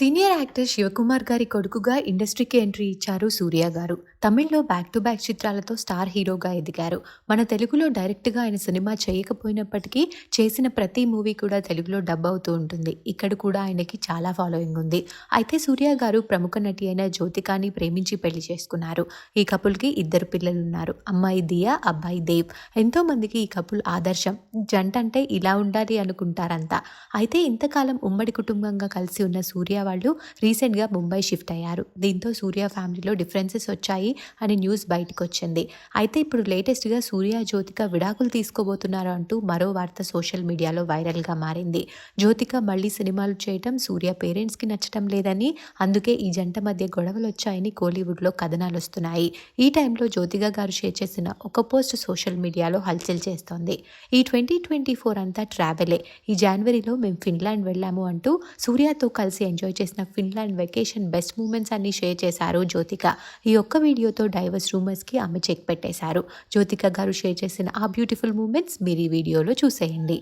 Senior actor Shivakumar గారి కొడుకుగా ఇండస్ట్రీకి ఎంట్రీ ఇచ్చారు సూర్య గారు. తమిళ్ళో బ్యాక్ టు బ్యాక్ చిత్రాలతో స్టార్ హీరోగా ఎదిగారు. మన తెలుగులో డైరెక్ట్గా ఆయన సినిమా చేయకపోయినప్పటికీ చేసిన ప్రతి మూవీ కూడా తెలుగులో డబ్ అవుతూ ఉంటుంది. ఇక్కడ కూడా ఆయనకి చాలా ఫాలోయింగ్ ఉంది. అయితే సూర్య గారు ప్రముఖ నటి అయిన జ్యోతికాని ప్రేమించి పెళ్ళి చేసుకున్నారు. ఈ కపుల్కి ఇద్దరు పిల్లలు ఉన్నారు. అమ్మాయి దియా అబ్బాయి దేవ్. ఎంతో మందికి ఈ కపుల్ ఆదర్శం. జంట అంటే ఇలా ఉండాలి అనుకుంటారంతా అయితే ఇంతకాలం ఉమ్మడి కుటుంబంగా కలిసి ఉన్న సూర్య వాళ్ళు రీసెంట్గా ముంబై షిఫ్ట్ అయ్యారు. దీంతో సూర్య ఫ్యామిలీలో డిఫరెన్సెస్ వచ్చాయి. అని న్యూస్ బయటకు వచ్చింది అయితే ఇప్పుడు లేటెస్ట్గా సూర్య జ్యోతిక విడాకులు తీసుకోబోతున్నారు అంటూ మరో వార్త సోషల్ మీడియాలో వైరల్గా మారింది. జ్యోతిక మళ్ళీ సినిమాలు చేయటం సూర్య పేరెంట్స్కి నచ్చటం లేదని అందుకే ఈ జంట మధ్య గొడవలు వచ్చాయని కోలీవుడ్లో కథనాలు వస్తున్నాయి ఈ టైంలో జ్యోతిక గారు షేర్ చేసిన ఒక పోస్ట్ సోషల్ మీడియాలో హల్చల్ చేస్తోంది. ఈ ట్వంటీ ట్వంటీ ఫోర్ అంతా ట్రావెలే. ఈ జనవరిలో మేము ఫిన్లాండ్ వెళ్ళాము అంటూ సూర్యతో కలిసి ఎంజాయ్ చేసిన ఫిన్లాండ్ వెకేషన్ బెస్ట్ మూమెంట్స్ అన్ని షేర్ చేశారు జ్యోతిక. ఈ ఒక్క వీడియో వీడియోతో డైవర్స్ రూమర్స్కి ఆమె చెక్ పెట్టేశారు. జ్యోతిక గారు షేర్ చేసిన ఆ బ్యూటిఫుల్ మూమెంట్స్ మీరు ఈ వీడియోలో చూసేయండి.